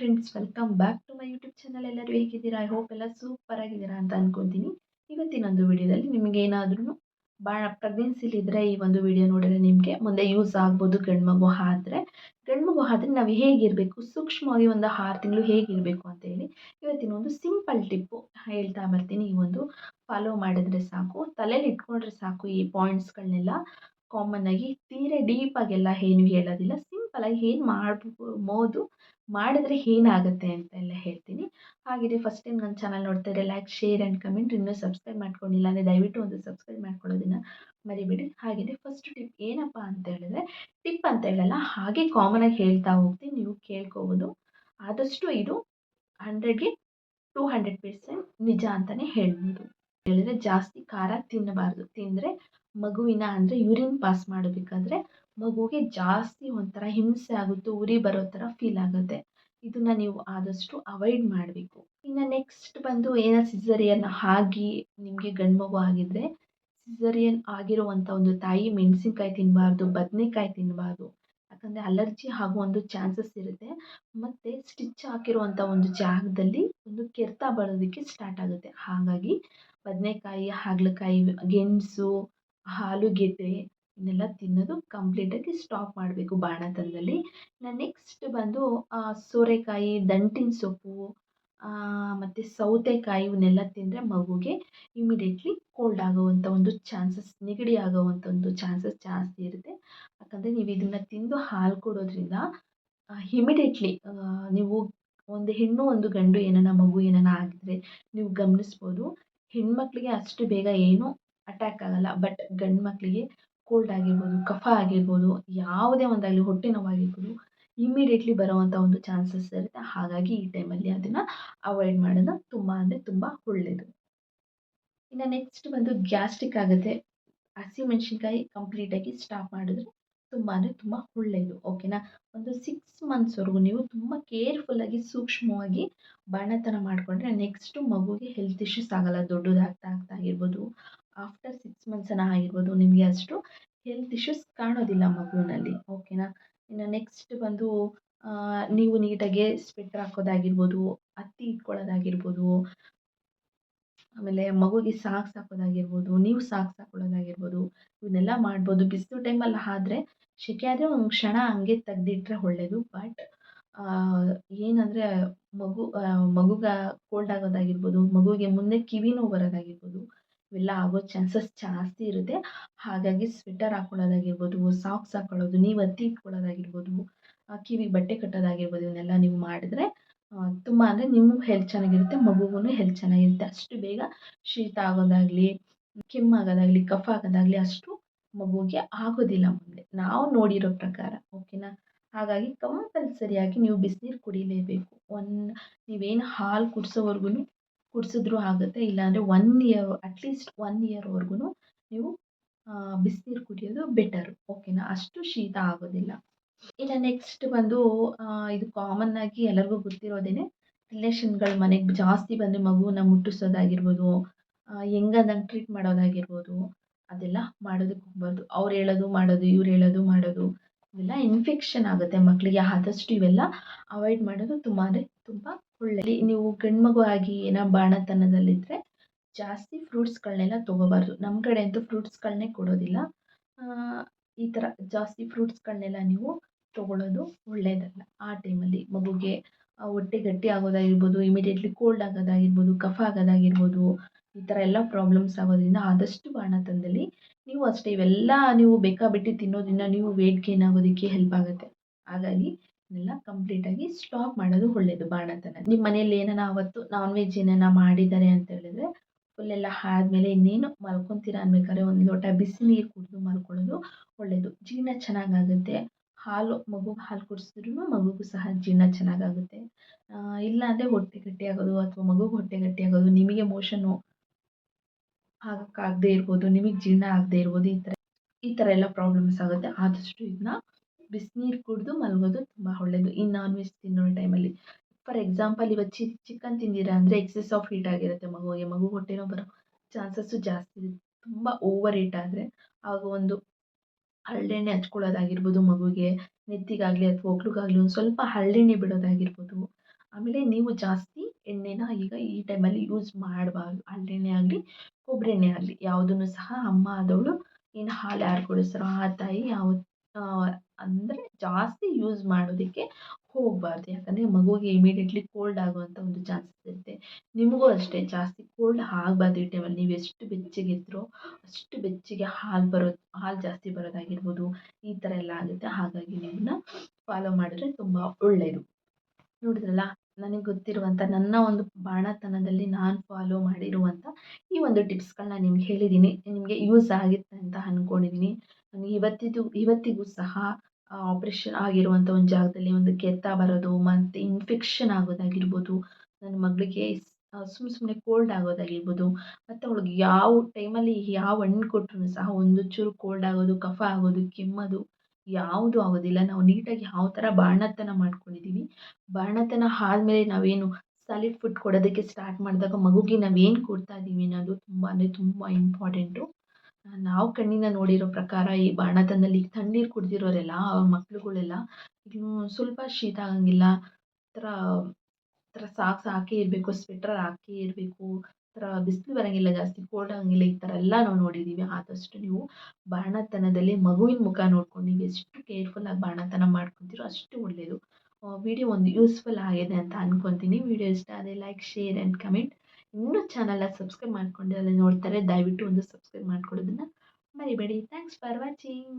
Friends welcome back to my YouTube channel ಎಲ್ಲರೂ ಹೇಗಿದ್ದೀರಾ? I hope ಎಲ್ಲ ಸೂಪರ್ ಆಗಿದ್ದೀರಾ ಅಂತ ಅನ್ಕೊತೀನಿ. ಇವತ್ತಿನೊಂದು ವಿಡಿಯೋದಲ್ಲಿ ನಿಮಗೆ ಏನಾದ್ರೂ ಭಾಳ ಪ್ರೆಗ್ನೆನ್ಸಿಲಿದ್ದರೆ ಈ ಒಂದು ವಿಡಿಯೋ ನೋಡಿದ್ರೆ ನಿಮಗೆ ಮುಂದೆ ಯೂಸ್ ಆಗ್ಬೋದು ಗಂಡು ಮಗು ಆದ್ರೆ. ಗಂಡು ಮಗು ಆದರೆ ನಾವು ಹೇಗಿರಬೇಕು? ಸೂಕ್ಷ್ಮವಾಗಿ ಒಂದು ಆರು ತಿಂಗಳು ಹೇಗಿರಬೇಕು ಅಂತ ಹೇಳಿ ಇವತ್ತಿನ ಒಂದು ಸಿಂಪಲ್ ಟಿಪ್ಪು ಹೇಳ್ತಾ ಬರ್ತೀನಿ. ಈ ಒಂದು ಫಾಲೋ ಮಾಡಿದ್ರೆ ಸಾಕು ತಲೆಯಲ್ಲಿ ಇಟ್ಕೊಂಡ್ರೆ ಸಾಕು ಈ ಪಾಯಿಂಟ್ಸ್ಗಳನ್ನೆಲ್ಲ ಕಾಮನ್ ಆಗಿ, ತೀರಾ ಡೀಪಾಗೆಲ್ಲ ಏನು ಹೇಳೋದಿಲ್ಲ. ಆಗಿ ಏನು ಮಾಡ್ಬೋದು ಮಾಡಿದ್ರೆ ಏನಾಗುತ್ತೆ ಅಂತ ಎಲ್ಲ ಹೇಳ್ತೀನಿ. ಹಾಗಿದ್ರೆ ಫಸ್ಟ್ ಟೈಮ್ ನನ್ನ ಚಾನಲ್ ನೋಡ್ತಾ ಇದ್ರೆ ಲೈಕ್ ಶೇರ್ ಆ್ಯಂಡ್ ಕಮೆಂಟ್ ಇನ್ನೂ ಸಬ್ಸ್ಕ್ರೈಬ್ ಮಾಡ್ಕೊಂಡಿಲ್ಲ ಅಂದರೆ ದಯವಿಟ್ಟು ಒಂದು ಸಬ್ಸ್ಕ್ರೈಬ್ ಮಾಡ್ಕೊಳ್ಳೋದನ್ನು ಮರಿಬೇಡಿ. ಹಾಗಿದ್ರೆ ಫಸ್ಟ್ ಟಿಪ್ ಏನಪ್ಪ ಅಂತ ಹೇಳಿದ್ರೆ ಟಿಪ್ ಅಂತ ಹೇಳಲ್ಲ, ಹಾಗೆ ಕಾಮನಾಗಿ ಹೇಳ್ತಾ ಹೋಗ್ತೀನಿ, ನೀವು ಕೇಳ್ಕೋಬೋದು. ಆದಷ್ಟು ಇದು ಹಂಡ್ರೆಡ್ಗೆ ಟೂ ಹಂಡ್ರೆಡ್ ಪರ್ಸೆಂಟ್ ನಿಜ ಅಂತಲೇ ಹೇಳ್ಬೋದು. ಹೇಳಿದ್ರೆ ಜಾಸ್ತಿ ಖಾರ ತಿನ್ನಬಾರ್ದು. ತಿಂದರೆ ಮಗುವಿನ ಅಂದರೆ ಯೂರಿನ್ ಪಾಸ್ ಮಾಡಬೇಕಾದ್ರೆ ಮಗುಗೆ ಜಾಸ್ತಿ ಒಂಥರ ಹಿಂಸೆ ಆಗುತ್ತೆ, ಉರಿ ಬರೋ ಥರ ಫೀಲ್ ಆಗುತ್ತೆ. ಇದನ್ನು ನೀವು ಆದಷ್ಟು ಅವಾಯ್ಡ್ ಮಾಡಬೇಕು. ಇನ್ನು ನೆಕ್ಸ್ಟ್ ಬಂದು ಏನೋ ಸಿಸರಿಯನ್ ಆಗಿ ನಿಮಗೆ ಗಂಡು ಮಗು ಆಗಿದ್ದರೆ ಸಿಸರಿಯನ್ ಆಗಿರುವಂಥ ಒಂದು ತಾಯಿ ಮೆಣಸಿನ್ಕಾಯಿ ತಿನ್ನಬಾರ್ದು ಬದನೆಕಾಯಿ ತಿನ್ನಬಾರ್ದು ಯಾಕಂದರೆ ಅಲರ್ಜಿ ಆಗೋ ಒಂದು ಚಾನ್ಸಸ್ ಇರುತ್ತೆ. ಮತ್ತು ಸ್ಟಿಚ್ ಹಾಕಿರುವಂಥ ಒಂದು ಜಾಗದಲ್ಲಿ ಒಂದು ಕೆರೆತ ಬರೋದಕ್ಕೆ ಸ್ಟಾರ್ಟ್ ಆಗುತ್ತೆ. ಹಾಗಾಗಿ ಬದನೆಕಾಯಿ, ಹಾಗಲಕಾಯಿ, ಗೆಣಸು, ಆಲೂಗೆಡ್ಡೆ ಇದನ್ನೆಲ್ಲ ತಿನ್ನೋದು ಕಂಪ್ಲೀಟಾಗಿ ಸ್ಟಾಪ್ ಮಾಡಬೇಕು ಬಾಣತನದಲ್ಲಿ ನೆಕ್ಸ್ಟ್ ಬಂದು ಸೋರೆಕಾಯಿ, ದಂಟಿನ ಸೊಪ್ಪು ಮತ್ತು ಸೌತೆಕಾಯಿ ಇವನ್ನೆಲ್ಲ ತಿಂದರೆ ಮಗುಗೆ ಇಮಿಡಿಯೇಟ್ಲಿ ಕೋಲ್ಡ್ ಆಗುವಂಥ ಒಂದು ಚಾನ್ಸಸ್ ನೆಗಡಿ ಆಗೋವಂಥ ಒಂದು ಚಾನ್ಸಸ್ ಜಾಸ್ತಿ ಇರುತ್ತೆ. ಯಾಕಂದರೆ ನೀವು ಇದನ್ನು ತಿಂದು ಹಾಲು ಕೊಡೋದ್ರಿಂದ ಇಮಿಡಿಯೇಟ್ಲಿ ನೀವು ಒಂದು ಹೆಣ್ಣು ಒಂದು ಗಂಡು ಏನಾನ ಮಗು ಏನಾನ ಆಗಿದ್ರೆ ನೀವು ಗಮನಿಸ್ಬೋದು. ಹೆಣ್ಮಕ್ಳಿಗೆ ಅಷ್ಟು ಬೇಗ ಏನೂ ಅಟ್ಯಾಕ್ ಆಗಲ್ಲ ಬಟ್ ಗಂಡು ಮಕ್ಕಳಿಗೆ ಕೋಲ್ಡ್ ಆಗಿರ್ಬೋದು ಕಫ ಆಗಿರ್ಬೋದು, ಯಾವುದೇ ಒಂದಾಗಲಿ ಹೊಟ್ಟೆ ನೋವಾಗಿರ್ಬೋದು ಇಮ್ಮಿಡಿಯೇಟ್ಲಿ ಬರೋವಂಥ ಒಂದು ಚಾನ್ಸಸ್ ಇರುತ್ತೆ. ಹಾಗಾಗಿ ಈ ಟೈಮಲ್ಲಿ ಅದನ್ನು ಅವಾಯ್ಡ್ ಮಾಡೋದು ತುಂಬ ಅಂದರೆ ತುಂಬ ಒಳ್ಳೆಯದು ಇನ್ನು ನೆಕ್ಸ್ಟ್ ಬಂದು ಗ್ಯಾಸ್ಟ್ರಿಕ್ ಆಗುತ್ತೆ. ಹಸಿಮೆಣ್ಸಿನ್ಕಾಯಿ ಕಂಪ್ಲೀಟಾಗಿ ಸ್ಟಾಪ್ ಮಾಡಿದ್ರೆ ತುಂಬ ಅಂದರೆ ತುಂಬ ಒಳ್ಳೆಯದು ಓಕೆನಾ ಒಂದು ಸಿಕ್ಸ್ ಮಂತ್ಸ್ವರೆಗೂ ನೀವು ತುಂಬ ಕೇರ್ಫುಲ್ಲಾಗಿ ಸೂಕ್ಷ್ಮವಾಗಿ ಬಾಣತನ ಮಾಡಿಕೊಂಡ್ರೆ ನೆಕ್ಸ್ಟು ಮಗುಗೆ ಹೆಲ್ತ್ ಇಶ್ಯೂಸ್ ಆಗೋಲ್ಲ, ದೊಡ್ಡದಾಗ್ತಾ ಆಗ್ತಾ ಆಗಿರ್ಬೋದು. ಆಫ್ಟರ್ ಸಿಕ್ಸ್ ಮಂತ್ಸನ ಆಗಿರ್ಬೋದು, ನಿಮಗೆ ಅಷ್ಟು ಹೆಲ್ತ್ ಇಶ್ಯೂಸ್ ಕಾಣೋದಿಲ್ಲ ಮಗುವಿನಲ್ಲಿ ಓಕೆನಾ ಇನ್ನು ನೆಕ್ಸ್ಟ್ ಬಂದು ನೀವು ನೀಟಾಗಿ ಸ್ವೆಟ್ರ್ ಹಾಕೋದಾಗಿರ್ಬೋದು ಅತ್ತಿ ಇಟ್ಕೊಳ್ಳೋದಾಗಿರ್ಬೋದು, ಆಮೇಲೆ ಮಗುಗೆ ಸಾಕ್ಸ್ ಹಾಕೋದಾಗಿರ್ಬೋದು, ನೀವು ಸಾಕ್ಸ್ ಹಾಕೊಳ್ಳೋದಾಗಿರ್ಬೋದು, ಇವನ್ನೆಲ್ಲ ಮಾಡ್ಬೋದು. ಬಿಸಿಲು ಟೈಮಲ್ಲಿ ಆದರೆ ಸೆಕೆ ಆದರೆ ಒಂದು ಕ್ಷಣ ಹಂಗೆ ತೆಗ್ದಿಟ್ರೆ ಒಳ್ಳೆಯದು ಬಟ್ ಏನಂದರೆ ಮಗು ಮಗುಗೆ ಕೋಲ್ಡ್ ಆಗೋದಾಗಿರ್ಬೋದು, ಮಗುವಿಗೆ ಮುಂದೆ ಕಿವಿ ಬರೋದಾಗಿರ್ಬೋದು ಇವೆಲ್ಲ ಆಗೋ ಚಾನ್ಸಸ್ ಜಾಸ್ತಿ ಇರುತ್ತೆ. ಹಾಗಾಗಿ ಸ್ವೆಟರ್ ಹಾಕೊಳ್ಳೋದಾಗಿರ್ಬೋದು ಸಾಕ್ಸ್ ಹಾಕೊಳ್ಳೋದು, ನೀವು ಹತ್ತಿ ಇಟ್ಕೊಳ್ಳೋದಾಗಿರ್ಬೋದು ಕಿವಿಗೆ ಬಟ್ಟೆ ಕಟ್ಟೋದಾಗಿರ್ಬೋದು, ಇವನ್ನೆಲ್ಲ ನೀವು ಮಾಡಿದ್ರೆ ತುಂಬ ಅಂದರೆ ನಿಮ್ಮ ಹೆಲ್ತ್ ಚೆನ್ನಾಗಿರುತ್ತೆ ಮಗುಗೂ ಹೆಲ್ತ್ ಚೆನ್ನಾಗಿರುತ್ತೆ. ಅಷ್ಟು ಬೇಗ ಶೀತ ಆಗೋದಾಗಲಿ ಕೆಮ್ಮಾಗೋದಾಗಲಿ ಕಫ ಆಗೋದಾಗಲಿ ಅಷ್ಟು ಮಗುವಿಗೆ ಆಗೋದಿಲ್ಲ ಮುಂದೆ. ನಾವು ನೋಡಿರೋ ಪ್ರಕಾರ ಓಕೆನಾ ಹಾಗಾಗಿ ಕಂಪಲ್ಸರಿಯಾಗಿ ನೀವು ಬಿಸಿನೀರು ಕುಡಿಲೇಬೇಕು. ಒಂದು, ನೀವೇನು ಹಾಲು ಕುಡಿಸೋವರ್ಗು ಕುಡಿಸಿದ್ರು ಆಗುತ್ತೆ. ಇಲ್ಲಾಂದರೆ one year at least one ಇಯರ್ವರೆಗೂ ನೀವು ಬಿಸಿನೀರು ಕುಡಿಯೋದು ಬೆಟರ್ ಓಕೆನಾ ಅಷ್ಟು ಶೀತ ಆಗೋದಿಲ್ಲ. ಇನ್ನು ನೆಕ್ಸ್ಟ್ ಬಂದು ಇದು ಕಾಮನ್ ಆಗಿ ಎಲ್ಲರಿಗೂ ಗೊತ್ತಿರೋದೇನೆ ರಿಲೇಷನ್ಗಳ ಮನೆಗೆ ಜಾಸ್ತಿ ಬಂದರೆ ಮಗುವನ್ನ ಮುಟ್ಟಿಸೋದಾಗಿರ್ಬೋದು ಹೆಂಗದಂಗೆ ಟ್ರೀಟ್ ಮಾಡೋದಾಗಿರ್ಬೋದು, ಅದೆಲ್ಲ ಮಾಡೋದಕ್ಕೆ ಹೋಗ್ಬಾರ್ದು. ಅವ್ರು ಹೇಳೋದು ಮಾಡೋದು, ಇವ್ರು ಹೇಳೋದು ಮಾಡೋದು, ಇವೆಲ್ಲ ಇನ್ಫೆಕ್ಷನ್ ಆಗುತ್ತೆ ಮಕ್ಕಳಿಗೆ ಆದಷ್ಟು ಇವೆಲ್ಲ ಅವಾಯ್ಡ್ ಮಾಡೋದು ತುಂಬಾ ತುಂಬ ಒಳ್ಳೆಯದು ನೀವು ಗಂಡು ಮಗು ಆಗಿ ಏನೋ ಬಾಣತನದಲ್ಲಿದ್ದರೆ ಜಾಸ್ತಿ ಫ್ರೂಟ್ಸ್ಗಳನ್ನೆಲ್ಲ ತಗೋಬಾರ್ದು. ನಮ್ಮ ಕಡೆ ಅಂತೂ ಫ್ರೂಟ್ಸ್ಗಳನ್ನೇ ಕೊಡೋದಿಲ್ಲ. ಈ ಥರ ಜಾಸ್ತಿ ಫ್ರೂಟ್ಸ್ಗಳನ್ನೆಲ್ಲ ನೀವು ತಗೊಳ್ಳೋದು ಒಳ್ಳೆಯದಲ್ಲ ಆ ಟೈಮಲ್ಲಿ ಮಗುಗೆ ಹೊಟ್ಟೆ ಗಟ್ಟಿ ಆಗೋದಾಗಿರ್ಬೋದು ಇಮಿಡಿಯೇಟ್ಲಿ ಕೋಲ್ಡ್ ಆಗೋದಾಗಿರ್ಬೋದು, ಕಫ ಆಗೋದಾಗಿರ್ಬೋದು, ಈ ಥರ ಎಲ್ಲ ಪ್ರಾಬ್ಲಮ್ಸ್ ಆಗೋದ್ರಿಂದ ಆದಷ್ಟು ಬಾಣತನದಲ್ಲಿ ನೀವು ಅಷ್ಟೇ ಇವೆಲ್ಲ ನೀವು ಬೇಕಾಬಿಟ್ಟು ತಿನ್ನೋದ್ರಿಂದ ನೀವು ವೇಟ್ ಗೇನ್ ಆಗೋದಕ್ಕೆ ಹೆಲ್ಪ್ ಆಗುತ್ತೆ. ಹಾಗಾಗಿ ಇದನ್ನೆಲ್ಲ ಕಂಪ್ಲೀಟಾಗಿ ಸ್ಟಾಪ್ ಮಾಡೋದು ಒಳ್ಳೇದು ಬಾಣತನ. ನಿಮ್ಮ ಮನೇಲಿ ಏನಾನ ಅವತ್ತು ನಾನ್ ವೆಜ್ ಏನಾನ ಮಾಡಿದ್ದಾರೆ ಅಂತ ಹೇಳಿದ್ರೆ ಫುಲ್ ಎಲ್ಲ ಆದ್ಮೇಲೆ ಇನ್ನೇನು ಮಲ್ಕೊತೀರ ಅನ್ಬೇಕಾದ್ರೆ ಒಂದು ಲೋಟ ಬಿಸಿ ನೀರು ಕುಡಿದು ಮಲ್ಕೊಳ್ಳೋದು ಒಳ್ಳೇದು. ಜೀರ್ಣ ಚೆನ್ನಾಗಾಗುತ್ತೆ. ಹಾಲು, ಮಗು ಹಾಲು ಕುಡಿಸಿದ್ರು ಮಗುಗೂ ಸಹ ಜೀರ್ಣ ಚೆನ್ನಾಗಾಗುತ್ತೆ. ಇಲ್ಲ ಅಂದ್ರೆ ಹೊಟ್ಟೆ ಗಟ್ಟಿ ಆಗೋದು ಅಥವಾ ಮಗುಗೆ ಹೊಟ್ಟೆ ಗಟ್ಟಿ ಆಗೋದು, ನಿಮಗೆ ಮೋಷನ್ನು ಆಗಕ್ಕಾಗದೇ ಇರ್ಬೋದು, ನಿಮಗೆ ಜೀರ್ಣ ಆಗದೇ ಇರ್ಬೋದು, ಈ ಥರ ಈ ಥರ ಎಲ್ಲ ಪ್ರಾಬ್ಲಮ್ಸ್ ಆಗುತ್ತೆ. ಆದಷ್ಟು ಇದನ್ನ ಬಿಸಿನೀರು ಕುಡಿದು ಮಲಗೋದು ತುಂಬ ಒಳ್ಳೆಯದು ಈ ನಾನ್ ವೆಜ್ ತಿನ್ನೋ ಟೈಮಲ್ಲಿ ಫಾರ್ ಎಕ್ಸಾಂಪಲ್ ಇವತ್ತು ಚಿ ಚಿಕನ್ ತಿಂದಿರಾ ಅಂದರೆ ಎಕ್ಸೆಸ್ ಆಫ್ ಹೀಟ್ ಆಗಿರುತ್ತೆ ಮಗುವಿಗೆ. ಮಗು ಹೊಟ್ಟೆನೋ ಬರೋ ಚಾನ್ಸಸ್ಸು ಜಾಸ್ತಿ ಇರುತ್ತೆ ತುಂಬ ಓವರ್ ಹೀಟ್ ಆದರೆ ಆಗ ಒಂದು ಹರಳೆಣ್ಣೆ ಹಚ್ಕೊಳ್ಳೋದಾಗಿರ್ಬೋದು ಮಗುಗೆ ನೆತ್ತಿಗಾಗಲಿ ಅಥವಾ ಒಕ್ಳಿಗಾಗಲಿ ಒಂದು ಸ್ವಲ್ಪ ಹರಳೆಣ್ಣೆ ಬಿಡೋದಾಗಿರ್ಬೋದು. ಆಮೇಲೆ ನೀವು ಜಾಸ್ತಿ ಎಣ್ಣೆನ ಈಗ ಈ ಟೈಮಲ್ಲಿ ಯೂಸ್ ಮಾಡಬಾರ್ದು. ಹರಳೆಣ್ಣೆ ಆಗಲಿ ಕೊಬ್ಬರಿ ಎಣ್ಣೆ ಆಗಲಿ. ಯಾವುದನ್ನು ಸಹ ಅಮ್ಮ ಆದವಳು ಏನು ಹಾಲು ಯಾರು ಕೊಡಿಸ್ತಾರೋ ಆ ತಾಯಿ ಯಾವತ್ತು ಅಂದರೆ ಜಾಸ್ತಿ ಯೂಸ್ ಮಾಡೋದಕ್ಕೆ ಹೋಗಬಾರ್ದು. ಯಾಕಂದರೆ ಮಗುವಿಗೆ ಇಮಿಡಿಯೇಟ್ಲಿ ಕೋಲ್ಡ್ ಆಗುವಂಥ ಒಂದು ಚಾನ್ಸಸ್ ಇರುತ್ತೆ. ನಿಮಗೂ ಅಷ್ಟೇ, ಜಾಸ್ತಿ ಕೋಲ್ಡ್ ಆಗಬಾರ್ದು ಈ ಟೈಮಲ್ಲಿ ನೀವು ಎಷ್ಟು ಬೆಚ್ಚಗಿದ್ರೋ ಅಷ್ಟು ಬೆಚ್ಚಗೆ ಹಾಲು ಬರೋದು ಹಾಲು ಜಾಸ್ತಿ ಬರೋದಾಗಿರ್ಬೋದು, ಈ ಥರ ಎಲ್ಲ ಆಗುತ್ತೆ. ಹಾಗಾಗಿ ನಿಮ್ಮನ್ನ ಫಾಲೋ ಮಾಡಿದ್ರೆ ತುಂಬ ಒಳ್ಳೆಯದು ನೋಡಿದ್ರಲ್ಲ, ನನಗೆ ಗೊತ್ತಿರುವಂಥ ನನ್ನ ಒಂದು ಬಾಣತನದಲ್ಲಿ ನಾನು ಫಾಲೋ ಮಾಡಿರುವಂಥ ಈ ಒಂದು ಟಿಪ್ಸ್ಗಳನ್ನ ನಿಮ್ಗೆ ಹೇಳಿದ್ದೀನಿ ನಿಮಗೆ ಯೂಸ್ ಆಗುತ್ತೆ ಅಂತ ಅಂದ್ಕೊಂಡಿದ್ದೀನಿ ನನಗೆ ಇವತ್ತಿದು, ಇವತ್ತಿಗೂ ಸಹ ಆಪ್ರೇಷನ್ ಆಗಿರುವಂಥ ಒಂದು ಜಾಗದಲ್ಲಿ ಒಂದು ಕೆತ್ತ ಬರೋದು, ಮತ್ತು ಇನ್ಫೆಕ್ಷನ್ ಆಗೋದಾಗಿರ್ಬೋದು, ನನ್ನ ಮಗಳಿಗೆ ಸುಮ್ಮ ಸುಮ್ಮನೆ ಕೋಲ್ಡ್ ಆಗೋದಾಗಿರ್ಬೋದು, ಮತ್ತು ಅವಳಿಗೆ ಯಾವ ಟೈಮಲ್ಲಿ ಯಾವ ಹಣ್ಣು ಕೊಟ್ಟರು ಸಹ ಒಂದು ಚೂರು ಕೋಲ್ಡ್ ಆಗೋದು, ಕಫ ಆಗೋದು, ಕೆಮ್ಮೋದು ಯಾವುದು ಆಗೋದಿಲ್ಲ. ನಾವು ನೀಟಾಗಿ ಯಾವ ಥರ ಬಾಣತನ ಮಾಡ್ಕೊಂಡಿದ್ದೀವಿ ಬಾಣತನ ಆದಮೇಲೆ ನಾವೇನು ಸಾಲಿಡ್ ಫುಡ್ ಕೊಡೋದಕ್ಕೆ ಸ್ಟಾರ್ಟ್ ಮಾಡಿದಾಗ ಮಗುಗೆ ನಾವೇನು ಕೊಡ್ತಾ ಇದ್ದೀವಿ ಅನ್ನೋದು ತುಂಬ, ಅಂದರೆ ತುಂಬ ಇಂಪಾರ್ಟೆಂಟು ನಾವು ಕಣ್ಣಿಂದ ನೋಡಿರೋ ಪ್ರಕಾರ ಈ ಬಾಣತನದಲ್ಲಿ ತಣ್ಣೀರು ಕುಡ್ದಿರೋರೆಲ್ಲ ಮಕ್ಳುಗಳೆಲ್ಲ ಇನ್ನು ಸ್ವಲ್ಪ ಶೀತ ಆಗಂಗಿಲ್ಲ. ಥರ ಥರ ಸಾಕ್ಸ್ ಹಾಕೇ ಇರಬೇಕು, ಸ್ವೆಟರ್ ಹಾಕೇ ಇರಬೇಕು ಥರ ಬಿಸಿಲು ಬರೋಂಗಿಲ್ಲ, ಜಾಸ್ತಿ ಕೋಲ್ಡ್ ಆಗಂಗಿಲ್ಲ, ಈ ಥರ ಎಲ್ಲ ನಾವು ನೋಡಿದ್ದೀವಿ ಆದಷ್ಟು ನೀವು ಬಾಣತನದಲ್ಲಿ ಮಗುವಿನ ಮುಖ ನೋಡ್ಕೊಂಡು ನೀವು ಎಷ್ಟು ಕೇರ್ಫುಲ್ಲಾಗಿ ಬಾಣತನ ಮಾಡ್ಕೊತೀರೋ ಅಷ್ಟು ಒಳ್ಳೆಯದು ವಿಡಿಯೋ ಒಂದು ಯೂಸ್ಫುಲ್ ಆಗಿದೆ ಅಂತ ಅಂದ್ಕೊತೀನಿ ವಿಡಿಯೋ ಇಷ್ಟ ಆದರೆ ಲೈಕ್, ಶೇರ್ ಆ್ಯಂಡ್ ಕಮೆಂಟ್. ಇನ್ನೂ ಚಾನಲ್ನ ಸಬ್ಸ್ಕ್ರೈಬ್ ಮಾಡ್ಕೊಂಡು ಅಲ್ಲಿ ನೋಡ್ತಾರೆ ದಯವಿಟ್ಟು ಒಂದು ಸಬ್ಸ್ಕ್ರೈಬ್ ಮಾಡ್ಕೊಡೋದನ್ನು ಮರಿಬೇಡಿ. Thanks for watching.